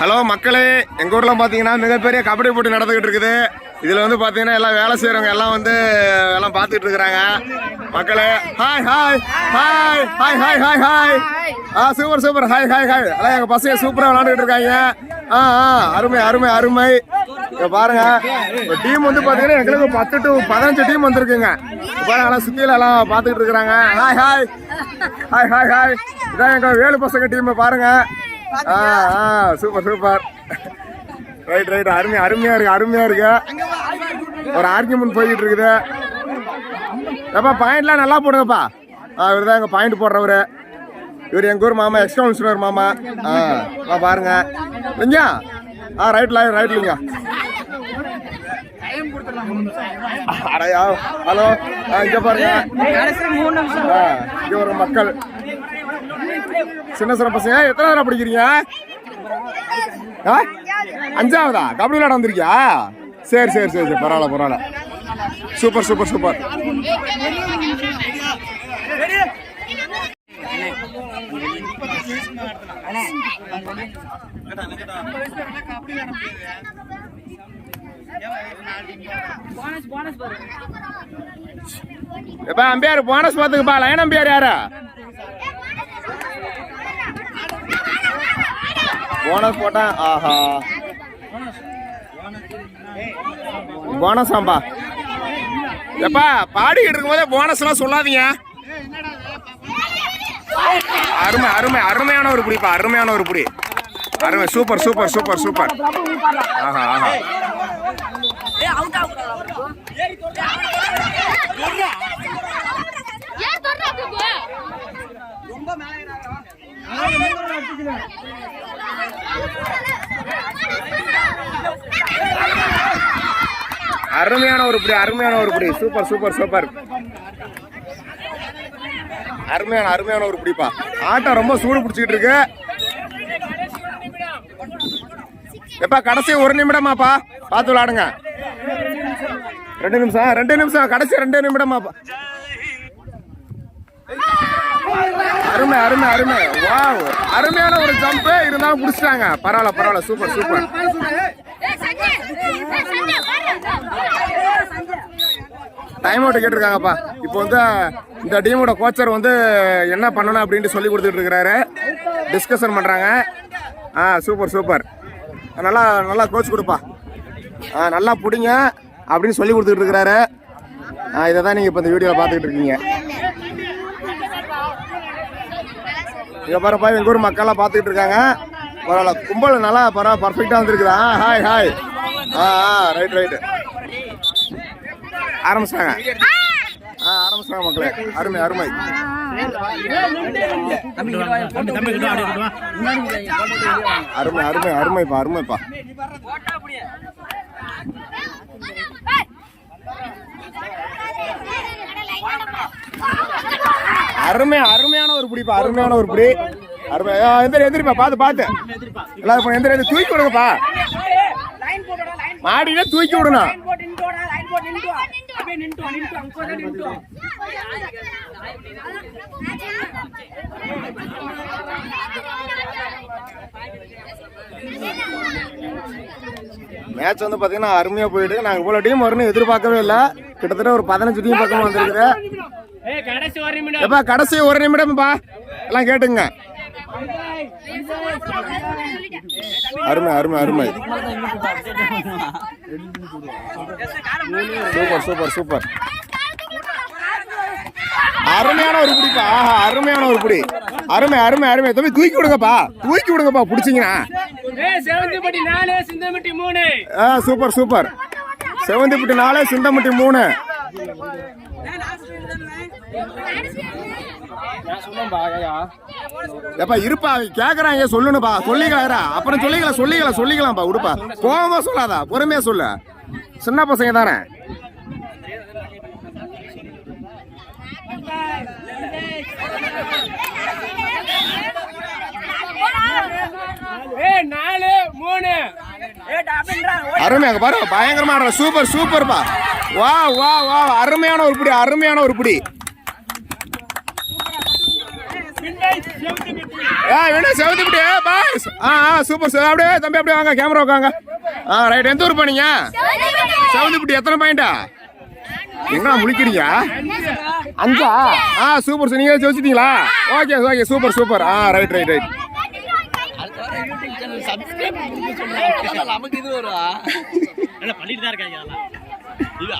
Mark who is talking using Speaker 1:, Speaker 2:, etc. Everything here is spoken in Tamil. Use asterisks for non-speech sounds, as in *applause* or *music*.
Speaker 1: ஹலோ மக்களே எங்கள் ஊரில் பார்த்தீங்கன்னா மிகப்பெரிய கபடி போட்டி நடந்துக்கிட்டு இருக்குது. இதில் வந்து பார்த்தீங்கன்னா எல்லாம் வேலை செய்கிறவங்க எல்லாம் வந்து எல்லாம் பார்த்துக்கிட்டு இருக்கிறாங்க. மக்களே hi hi hi hi hi hi hi ஆ super super hi hi hi அதான் எங்கள் பசங்க சூப்பராக விளாண்டுக்கிட்டு இருக்காங்க. ஆ ஆ அருமை அருமை அருமை. இப்போ பாருங்க. டீம் வந்து பார்த்தீங்கன்னா எங்களுக்கு பத்து டு பதினஞ்சு டீம் வந்திருக்குங்க. பாருங்க எல்லாம் சுத்தியில எல்லாம் பார்த்துக்கிட்டு இருக்கிறாங்க. Hi hi hi hi hi இதான் எங்கள் வேலு பசங்க டீம் பாருங்க. ஆ ஆ சூப்பர் சூப்பர். ரைட் ரைட் அருமை அருமையா இருக்கு அருமையா இருக்கு. ஒரு ஆர்கியூமெண்ட் போய்கிட்டு இருக்குது. எப்பா பாயிண்ட்லாம் நல்லா போடுங்கப்பா. ஆ இவர் தான் எங்கள் பாயிண்ட் போடுறவர். இவர் எங்கள் ஊர் மாமா எக்ஸ் கவுன்சிலர் மாமா. ஆ வா பாருங்க. இல்லைங்க ஆ ரைட்ல ரைட்லிங்க அடையா ஹலோ. ஆ இங்கே பாருங்க. ஆ இங்கே ஒரு மக்கள். சின்ன சின்ன பசங்க. எத்தனை தடவை படிக்கிறீங்க? ஆ? அஞ்சாவதா? கபடி விளையாட வந்திருக்கியா? சரி சரி சரி சரி. பரவாயில்ல பரவாயில்ல. Super super super. எப்ப அம்பியார் போனஸ் பார்த்துக்குப்பா. லைன் அம்பியார் யாரா? போனஸ் போட்டேன் ஆஹா. போனஸாம்பா எப்பா பாடிக்கிட்டு இருக்கும்போதே போனஸ் எல்லாம் சொல்லாதீங்க. அருமை அருமை அருமையான ஒரு புடிப்பா அருமையான ஒரு புடி. அருமை சூப்பர் சூப்பர் சூப்பர் சூப்பர் ஆஹா ஆஹா. அருமையான ஒரு புடி அருமையான ஒரு புடி. Super super super. அருமையான அருமையான ஒரு பிடிப்பா. ஆட்டம் ரொம்ப சூடு பிடிச்சிக்கிட்டு இருக்கு. எப்பா கடைசி ஒரு நிமிடமாப்பா. பார்த்து விளாடுங்க. ரெண்டு நிமிஷம் ரெண்டு நிமிஷம். கடைசி ரெண்டு நிமிடமாப்பா. அருமை அருமை அருமை. வாவ் அருமையான ஒரு ஜம்ப் இருந்தாலும் பிடிச்சிட்டாங்க பரவாயில்ல பரவாயில்ல. சூப்பர் சூப்பர் டைம் அவுட் கேட்டிருக்காங்கப்பா. இப்போ வந்து இந்த டீமோட கோச்சர் வந்து என்ன பண்ணணும் அப்படின்ட்டு சொல்லி கொடுத்துட்டு இருக்கிறாரு. டிஸ்கஷன் பண்ணுறாங்க ஆ சூப்பர் சூப்பர் நல்லா நல்லா கோச் கொடுப்பா. ஆ நல்லா பிடிங்க அப்படின்னு சொல்லி கொடுத்துட்டு இருக்கிறாரு. இதை தான் நீங்கள் இப்போ இந்த வீடியோவில் பார்த்துக்கிட்டு இருக்கீங்க. இங்கே பாருப்பா எங்கள் ஊர் மக்கள்லாம் பார்த்துக்கிட்டு இருக்காங்க. பரவாயில்ல. கும்பல் நல்லா பரவ பர்ஃபெக்டாக வந்துருக்குதா? ஹாய் ஹாய் ஆ ஆ ரைட் ரைட்டு ஆரம்பிச்சிட்டாங்க. ஆ ஆரம்பிச்சிட்டாங்க மக்களே. அருமை அருமை. அருமை அருமை அருமைப்பா அருமைப்பா. அருமை அருமையான ஒரு பிடிப்பா அருமையான ஒரு பிடி. அருமை. எந்திரி எந்திரிப்பா பார்த்து பார்த்து எல்லாரும் இப்போ எந்திரி எந்திரி தூக்கி விடுங்கப்பா. மாடியில தூக்கி விடணும். மேட்ச் வந்து பார்த்தீங்கன்னா அருமையாக போயிட்டு நாங்கள் இவ்வளோ டீம் வரும்னு எதிர்பார்க்கவே இல்லை. கிட்டத்தட்ட ஒரு பதினஞ்சு டீம்
Speaker 2: பக்கம் வந்திருக்கிறேன்
Speaker 1: எப்பா கடைசி ஒரு நிமிடம்ப்பா. எல்லாம் கேட்டுங்க. அருமை அருமை அருமை. Super super super. அருமையான ஒரு புடிப்பா ஆஹா அருமையான ஒரு புடி அருமை அருமை அருமை. தம்பி தூக்கி விடுங்கப்பா. தூக்கி விடுங்கப்பா பிடிச்சிங்கன்னா. Super super. செவந்திப்பட்டி நாலு சிந்தம்பட்டி மூணு. எப்பா இருப்பா கேக்குறாங்க சொல்லணும்பா சொல்லிக்கலாரா அப்புறம் சொல்லிக்கலாம் சொல்லிக்கலாம் சொல்லிக்கலாம்ப்பா விடுப்பா கோவமா சொல்லாதா? பொறுமையா சொல்லு. சின்ன பசங்க தானே?
Speaker 2: ஏய் நாலு மூணு.
Speaker 1: அருமை அங்க பாருங்க பயங்கரமா ஆடுற. சூப்பர் சூப்பர்ப்பா. வா வா வா. அருமையான ஒரு புடி அருமையான ஒரு புடி. ஏ வேணும் பாய்ஸ். ஆ ஆ சூப்பர் சார் அப்படியே தம்பி அப்படியே வாங்க கேமரா உட்காங்க ஆ ரைட் எந்த ஊர் போனீங்க? செவந்திப்பட்டி எத்தனை பாயிண்டா எங்க முழிக்கிறீங்க? அஞ்சா? ஆ சூப்பர் சார் நீங்க ஜெயிச்சிட்டீங்களா? ஓகே ஓகே சூப்பர் சூப்பர் ஆ ரைட் ரைட் ரைட்
Speaker 3: நமக்கு இது வரும் *laughs*
Speaker 4: பண்ணிட்டு தான் இருக்காங்க அதெல்லாம் இது